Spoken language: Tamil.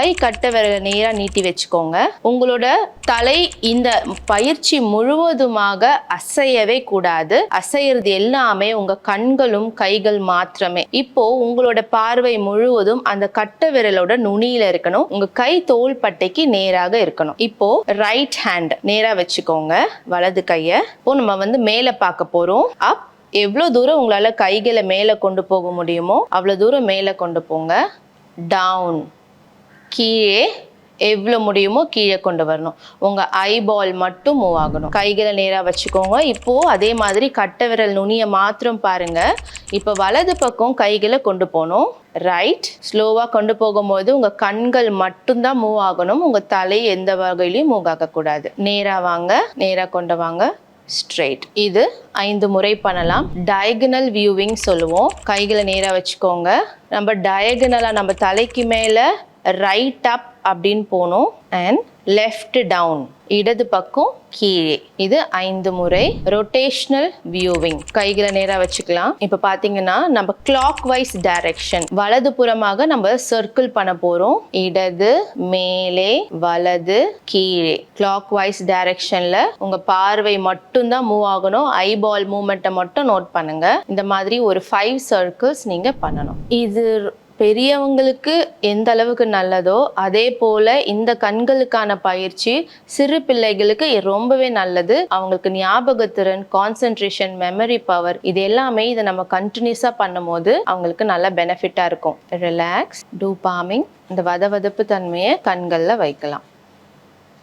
கை கட்ட விரல நேராக நீட்டி வச்சுக்கோங்க. உங்களோட தலை இந்த பயிற்சி முழுவதுமாக அசையவே கூடாது. அசையிறது எல்லாமே உங்க கண்களும் கைகள் மாத்திரமே. இப்போ உங்களோட பார்வை முழுவதும் அந்த கட்ட விரலோட நுனியில இருக்கணும். உங்க கை தோல் பட்டைக்கு நேராக இருக்கணும். இப்போ ரைட் ஹேண்ட் நேரா வச்சுக்கோங்க. வலது கைய. இப்போ நம்ம வந்து மேலே பார்க்க போறோம். அப். எவ்வளோ தூரம் உங்களால் கைகளை மேலே கொண்டு போக முடியுமோ அவ்வளோ தூரம் மேலே கொண்டு போங்க. டவுன் கீழே எவ்வளோ முடியுமோ கீழே கொண்டு வரணும். உங்கள் ஐபால் மட்டும் மூவ் ஆகணும். கைகளை நேராக வச்சுக்கோங்க. இப்போது அதே மாதிரி கட்டை விரல் நுனியை மாத்திரம் பாருங்க. இப்போ வலது பக்கம் கைகளை கொண்டு போகணும். ரைட் ஸ்லோவாக கொண்டு போகும்போது உங்கள் கண்கள் மட்டும்தான் மூவ் ஆகணும். உங்கள் தலை எந்த வகையிலையும் மூவ் ஆகக்கூடாது. நேராக வாங்க நேராக கொண்டு வாங்க. ஸ்ட்ரெயிட் இது ஐந்து முறை பண்ணலாம். டயகனல் வியூவிங் சொல்லுவோம். கைகளை நேராக வச்சுக்கோங்க. நம்ம டயகனலாக நம்ம தலைக்கு மேலே ரைட் அப் அப்படின்னு போகணும் அண்ட் லெஃப்ட் டவுன் இடது பக்கம் கீழே. இது ஐந்து முறை ரொட்டேஷனல் வியூவிங் கைகளை நேராக வச்சுக்கலாம். இப்போ பார்த்தீங்கன்னா நம்ம கிளாக் வைஸ் டைரக்ஷன் வலது புறமாக நம்ம சர்க்கிள் பண்ண போகிறோம் இடது மேலே வலது கீழே. கிளாக் வைஸ் டைரக்ஷனில் உங்கள் பார்வை மட்டும்தான் மூவ் ஆகணும். ஐபால் மூமெண்ட்டை மட்டும் நோட் பண்ணுங்க. இந்த மாதிரி ஒரு ஃபைவ் சர்க்கிள்ஸ் நீங்கள் பண்ணணும். இது பெரியவங்களுக்கு எந்த அளவுக்கு நல்லதோ அதே போல இந்த கண்களுக்கான பயிற்சி சிறு பிள்ளைகளுக்கு ரொம்பவே நல்லது. அவங்களுக்கு ஞாபகத்திறன் கான்சென்ட்ரேஷன் மெமரி பவர் இது எல்லாமே இதை நம்ம கண்டினியூஸாக பண்ணும்போது அவங்களுக்கு நல்ல பெனிஃபிட்டாக இருக்கும். ரிலாக்ஸ் டூ பாமிங் இந்த வதவதப்பு தன்மையை கண்களில் வைக்கலாம்.